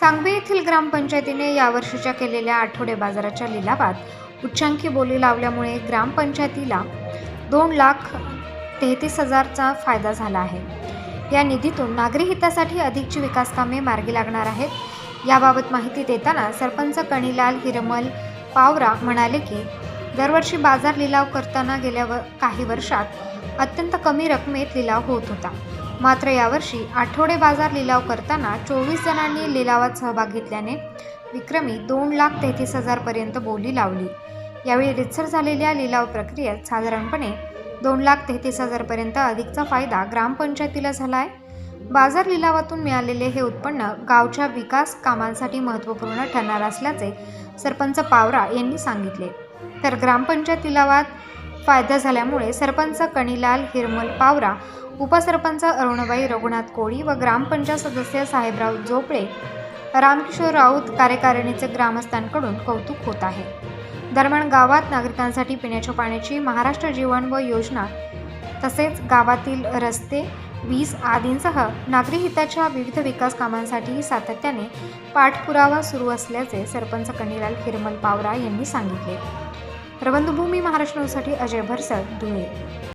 सांगवी येथील ग्रामपंचायतीने यावर्षीच्या केलेल्या आठवडे बाजाराच्या लिलावात उच्चांकी बोली लावल्यामुळे ग्रामपंचायतीला दोन लाख तेहतीस हजारचा फायदा झाला आहे. या निधीतून नागरी हितासाठी अधिकची विकासकामे मार्गी लागणार आहेत. याबाबत माहिती देताना सरपंच कणीलाल हिरमल पावरा म्हणाले की दरवर्षी बाजार लिलाव करताना गेल्या व काही वर्षात अत्यंत कमी रकमेत लिलाव होत होता. मात्र यावर्षी आठवडे बाजार लिलाव करताना चोवीस जणांनी लिलावात सहभाग घेतल्याने विक्रमी दोन लाख तेहतीस हजारपर्यंत बोली लावली. यावेळी रितसर झालेल्या लिलाव प्रक्रियेत साधारणपणे दोन लाख तेहतीस हजारपर्यंत अधिकचा फायदा ग्रामपंचायतीला झाला आहे बाजार लिलावातून मिळालेले हे उत्पन्न गावच्या विकास कामांसाठी महत्त्वपूर्ण ठरणार असल्याचे सरपंच पावरा यांनी सांगितले. तर ग्रामपंचायत लिलावात फायदा झाल्यामुळे सरपंच कणीलाल हिरमल पावरा उपसरपंच अरुणबाई रघुनाथ कोळी व ग्रामपंचायत सदस्य साहेबराव झोपळे रामकिशोर राऊत कार्यकारिणीचे ग्रामस्थांकडून कौतुक होत आहे. दरम्यान गावात नागरिकांसाठी पिण्याच्या पाण्याची महाराष्ट्र जीवन व योजना तसेच गावातील रस्ते वीज आदींसह नागरी हिताच्या विविध विकास कामांसाठी सातत्याने पाठपुरावा सुरू असल्याचे सरपंच कणीलाल हिरमल पावरा यांनी सांगितले. प्रबंधभूमी महाराष्ट्रसाठी अजय भरसट धुळे